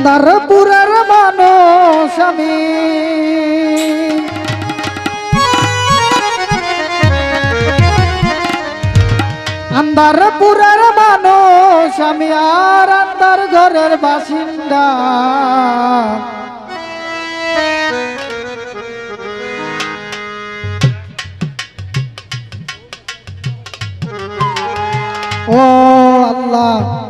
আন্দারপুরের মানুষ আমি। আন্দারপুরের মানুষ আমি আর আন্দার ঘরের বাসিন্দা। ও আল্লাহ। ও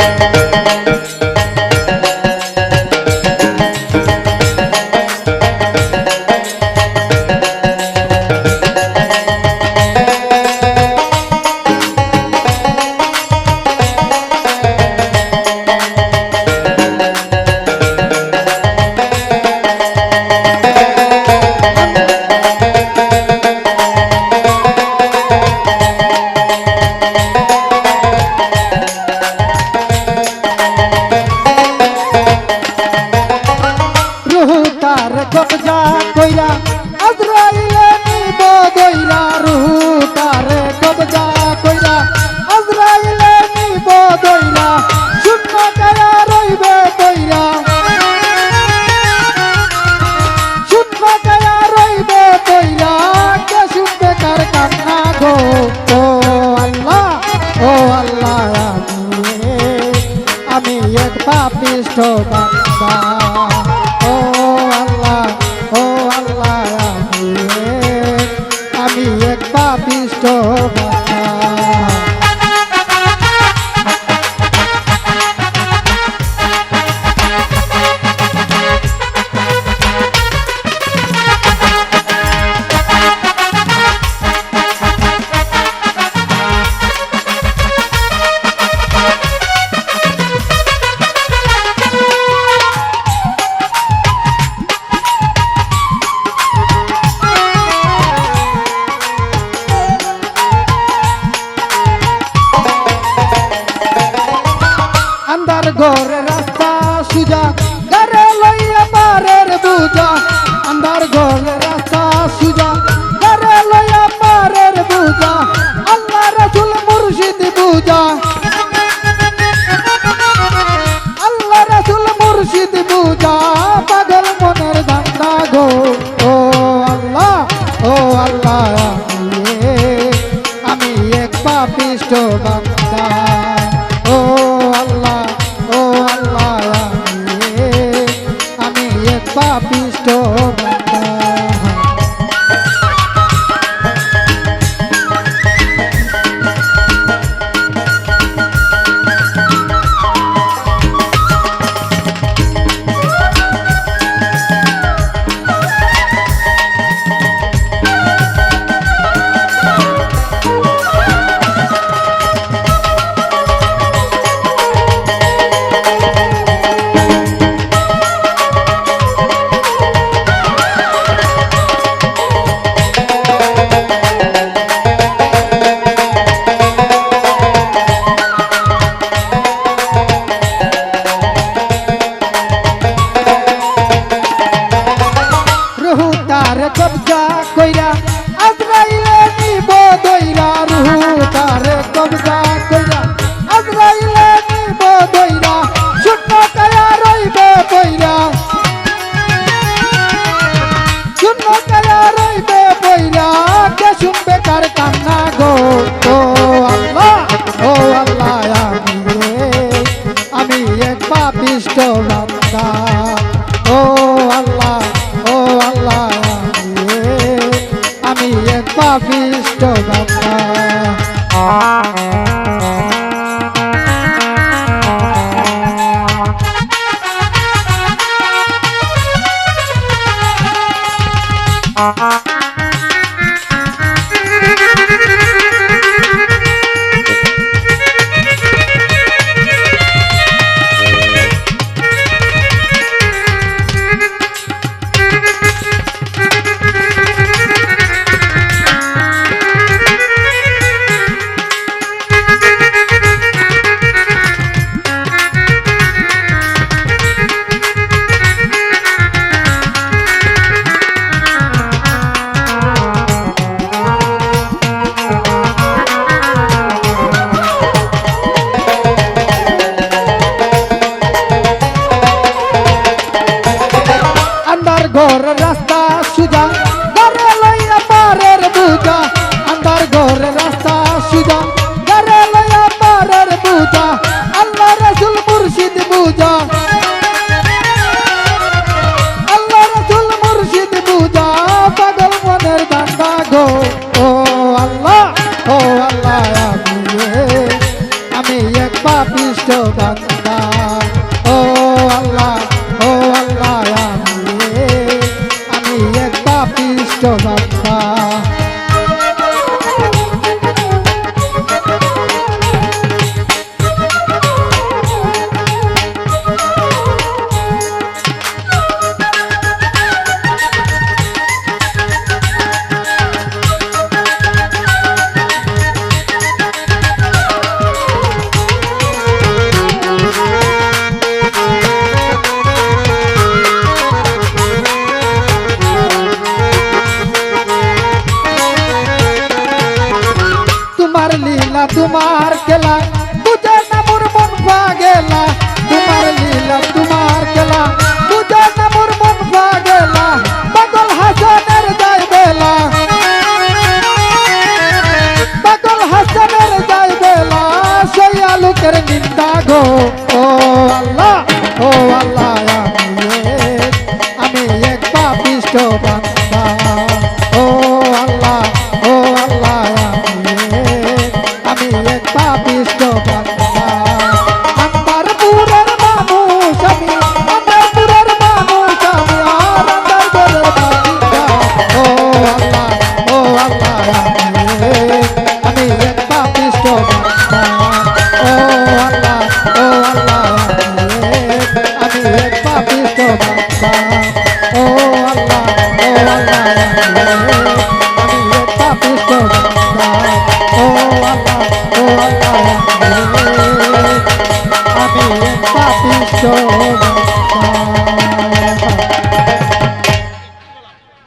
আমি এক পাপিষ্ট বান্দা আন্দার ঘরে রাস্তা সুজা, ঘরে লইয়া পারের বুজা আন্দার ঘরে রাস্তা সুজা, ঘরে লইয়া পারের বুজা আল্লাহ রসুল মুর্শিদ বুজা আল্লাহ রসুল মুর্শিদ বুজা পাগল মনের দান্দা গো, ও আল্লাহ ও আল্লাহ, আমি এক পাপিষ্ট বান্দা। পাপিষ্ট তার কবজা কইরা আজরাইলে নিব দইরা রুহু। তার কবজা কইরা আজরাইলে নিব দইরা। শূন্য কায়া রইবে কইরা শূন্য কায়া রইবে কইরা কে শুনবে কার কান্না গো? ও আল্লাহ ও আল্লাহ। Música ঘর রাস্তা সুজা গরে লইয়া পারের বুজা আন্দার ঘর রাস্তা সুজা গরে লইয়া পারের বুজা আল্লাহ রসুল মুর্শিদ বুজা আল্লাহ রসুল মুর্শিদ বুজা পাগল মনের দান্দা গো, ও আল্লাহ ও আল্লাহ, আমি আমি এক পাপিষ্ট দান্দা ও আল্লাহ তোমার লীলা তোমার খেলা। বুঝে না মোর মন গেলা তোমার লীলা তোমার খেলা। বুঝে না মোর মন গেলা পাগল হাসানের যায় বেলা। পাগল হাসানের যায় বেলা। সেই আলোকের নিন্দা গো।